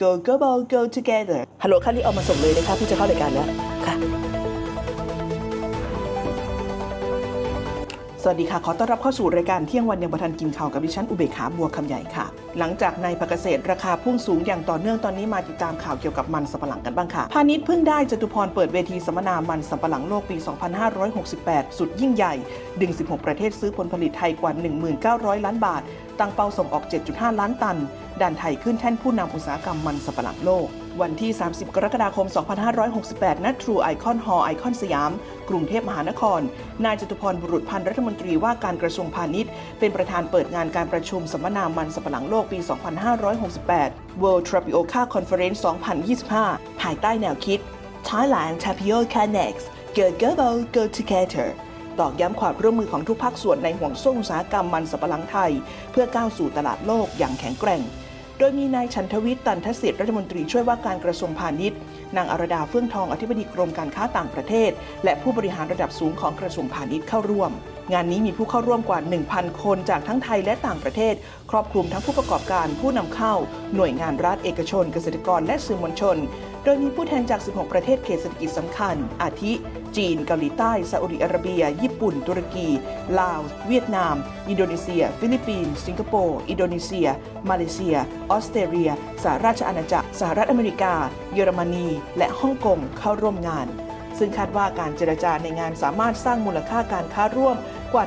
Go Global Go Together ฮัลโหลค่ะรีบเอามาส่งเลยนะคะพื่จะเข้ารายการแล้วค่ะ สวัสดีค่ะ ขอต้อนรับเข้าสู่รายการเที่ยงวันยังประทันกินข่าวกับดิฉันอุเบกขาบัวคำใหญ่ค่ะ หลังจากในผักเกษตรราคาพุ่งสูงอย่างต่อเนื่องตอนนี้มาติดตามข่าวเกี่ยวกับมันสำปะหลังกันบ้างค่ะ พาณิชย์เพิ่งได้จตุพรเปิดเวทีสัมมนามันสำปะหลังโลกปี 2568 สุดยิ่งใหญ่ ดึง 16 ประเทศซื้อผลผลิตไทยกว่า 1900ล้านบาท ตั้งเป้าส่งออก 7.5 ล้านตันดันไทยขึ้นแท่นผู้นำอุตสาหกรรมมันสำปะหลังโลก วันที่ 30 กรกฎาคม 2568ณ True Icon Hall ไอคอนสยาม กรุงเทพมหานคร นายจตุพรบุรุษพันธ์รัฐมนตรีว่าการกระทรวงพาณิชย์ เป็นประธานเปิดงานการประชุมสัมมนามันสำปะหลังโลกปี 2568 World Tapioca Conference 2025 ภายใต้แนวคิด Thailand Tapioca Next Go Global Go Together ตอกย้ำความร่วมมือของทุกภาคส่วนในห่วงโซ่อุตสาหกรรมมันสำปะหลังไทย เพื่อก้าวสู่ตลาดโลกอย่างแข็งแกร่ง โดยมีนายชันทวิทย์ตันทศรษฐ์รัฐมนตรีช่วยว่าการกระทรวงพาณิชย์ นางอรดาเฟื่องทองอธิบดีกรมการค้าต่างประเทศ และผู้บริหารระดับสูงของกระทรวงพาณิชย์เข้าร่วม งานนี้มีผู้เข้าร่วมกว่า 1,000 คนจากทั้งไทยและต่างประเทศ ครอบคลุมทั้งผู้ประกอบการผู้นำเข้า หน่วยงานรัฐเอกชน เกษตรกรและสื่อมวลชน โดยมีผู้แทนจาก 16 ประเทศเขตเศรษฐกิจสำคัญ อาทิ จีน เกาหลีใต้ ซาอุดิอาระเบีย ญี่ปุ่น ตุรกี ลาว เวียดนาม อินโดนีเซีย ฟิลิปปินส์ สิงคโปร์ อินโดนีเซีย มาเลเซีย ออสเตรเลีย สหราชอาณาจักร สหรัฐอเมริกา เยอรมนี และฮ่องกงเข้าร่วมงาน ซึ่งคาดว่าการเจรจาในงานสามารถสร้างมูลค่าการค้าร่วมกว่า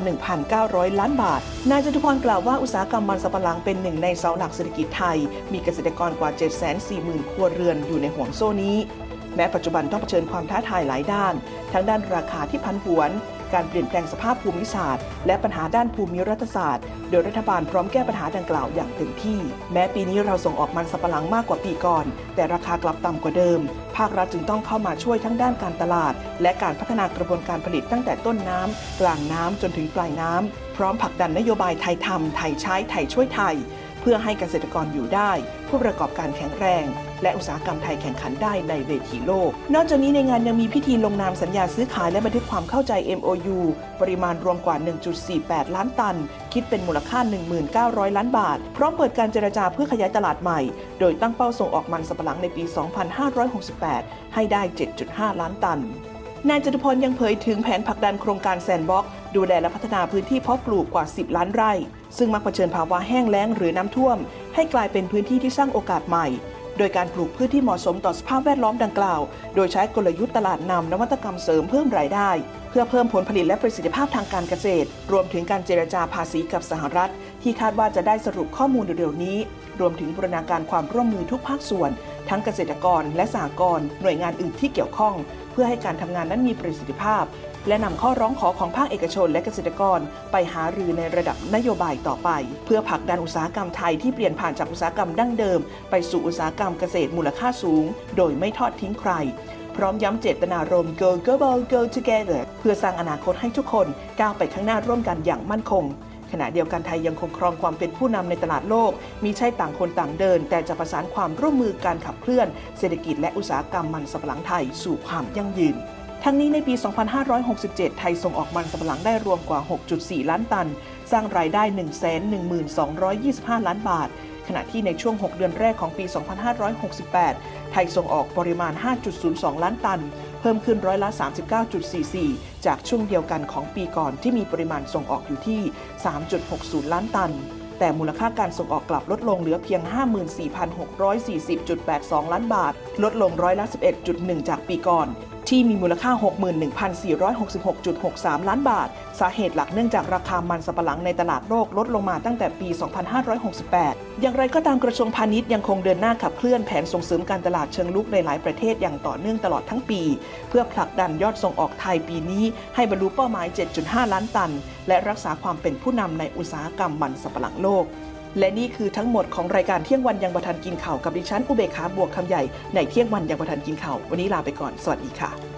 1,900 ล้านบาท นายจตุพรกล่าวว่าอุตสาหกรรมมันสำปะหลังเป็นหนึ่งในเสาหลักเศรษฐกิจไทย มีเกษตรกรกว่า 740,000 ครัวเรือนอยู่ในห่วงโซ่นี้ แม้ปัจจุบันต้องเผชิญความท้าทายหลายด้าน ทั้งด้านราคาที่พันผวน การเปลี่ยนแปลงสภาพภูมิศาสตร์ และปัญหาด้านภูมิรัฐศาสตร์ โดยรัฐบาลพร้อมแก้ปัญหาดังกล่าวอย่างเต็มที่ แม้ปีนี้เราส่งออกมันสำปะหลังมากกว่าปีก่อน แต่ราคากลับต่ำกว่าเดิม ภาครัฐจึงต้องเข้ามาช่วยทั้งด้านการตลาด และการพัฒนากระบวนการผลิตตั้งแต่ต้นน้ำกลางน้ำจนถึงปลายน้ำพร้อมผลักดันนโยบายไทยทำไทยใช้ไทยช่วยไทย เพื่อให้เกษตรกรอยู่ได้ ผู้ประกอบการแข็งแรง และอุตสาหกรรมไทยแข่งขันได้ในเวทีโลก นอกจากนี้ในงานยังมีพิธีลงนามสัญญาซื้อขายและบันทึกความเข้าใจ MOU ปริมาณรวมกว่า 1.48 ล้านตัน คิดเป็นมูลค่า 1,900 ล้านบาท พร้อมเปิดการเจรจาเพื่อขยายตลาดใหม่ โดยตั้งเป้าส่งออกมันสำปะหลังในปี 2568 ให้ได้ 7.5 ล้านตันนายจตุพรยังเผยถึงแผนผลักดันโครงการแซนบ็อก ดูแลและพัฒนาพื้นที่เพาะปลูกกว่า 10 ล้านไร่ ซึ่งมักเผชิญภาวะแห้งแล้งหรือน้ำท่วม ให้กลายเป็นพื้นที่ที่สร้างโอกาสใหม่ โดยการปลูกพืชที่เหมาะสมต่อสภาพแวดล้อมดังกล่าว โดยใช้กลยุทธ์ตลาดนำนวัตกรรมเสริมเพิ่มรายได้ เพื่อเพิ่มผลผลิตและประสิทธิภาพทางการเกษตร รวมถึงการเจรจาภาษีกับสหรัฐ ที่คาดว่าจะได้สรุปข้อมูลเร็วๆนี้ รวมถึงบูรณาการความร่วมมือทุกภาคส่วน ทั้งเกษตรกรและสหกรณ์หน่วยงานอื่นที่เกี่ยวข้อง เพื่อให้การทำงานนั้นมีประสิทธิภาพ และนำข้อร้องขอของภาคเอกชนและเกษตรกร ไปหารือในระดับนโยบายต่อไป เพื่อผลักดันอุตสาหกรรมไทยที่เปลี่ยนผ่านจากอุตสาหกรรมดั้งเดิม ไปสู่อุตสาหกรรมเกษตรมูลค่าสูง โดยไม่ทอดทิ้งใครพร้อมย้ำเจตนารมณ์ Go Global Go Together เพื่อสร้างอนาคตให้ทุกคนก้าวไปข้างหน้าร่วมกันอย่างมั่นคง ขณะเดียวกันไทยยังคงครองความเป็นผู้นำในตลาดโลก มีใช่ต่างคนต่างเดิน แต่จะประสานความร่วมมือการขับเคลื่อน เศรษฐกิจและอุตสาหกรรมมันสำปะหลังไทยสู่ความยั่งยืนทั้งนี้ในปี 2567 ไทยส่งออกมันสำปะหลังได้รวมกว่า 6.4 ล้านตัน สร้างรายได้ 112,25ล้านบาท ขณะที่ในช่วง 6 เดือนแรกของปี 2568 ไทยส่งออกปริมาณ 5.02 ล้านตัน เพิ่มขึ้นร้อยละ 39.44 จากช่วงเดียวกันของปีก่อนที่มีปริมาณส่งออกอยู่ที่ 3.60 ล้านตัน แต่มูลค่าการส่งออกกลับลดลงเหลือเพียง 54,640.82 ล้านบาท ลดลงร้อยละ 11.1 จากปีก่อน ที่มีมูลค่า 61,466.63 ล้านบาท สาเหตุหลักเนื่องจากราคามันสำปะหลังในตลาดโลกลดลงมาตั้งแต่ปี 2568 อย่างไรก็ตามกระทรวงพาณิชย์ยังคงเดินหน้าขับเคลื่อนแผนส่งเสริมการตลาดเชิงลุกในหลายประเทศอย่างต่อเนื่องตลอดทั้งปี เพื่อผลักดันยอดส่งออกไทยปีนี้ ให้บรรลุเป้าหมาย 7.5 ล้านตัน และรักษาความเป็นผู้นำในอุตสาหกรรมมันสำปะหลังโลก และนี่คือทั้งหมดของรายการเที่ยงวันยังประทันกินข่าวกับดิฉันอุเบกขาบวกคำใหญ่ในเที่ยงวันยังประทันกินข่าววันนี้ลาไปก่อนสวัสดีค่ะ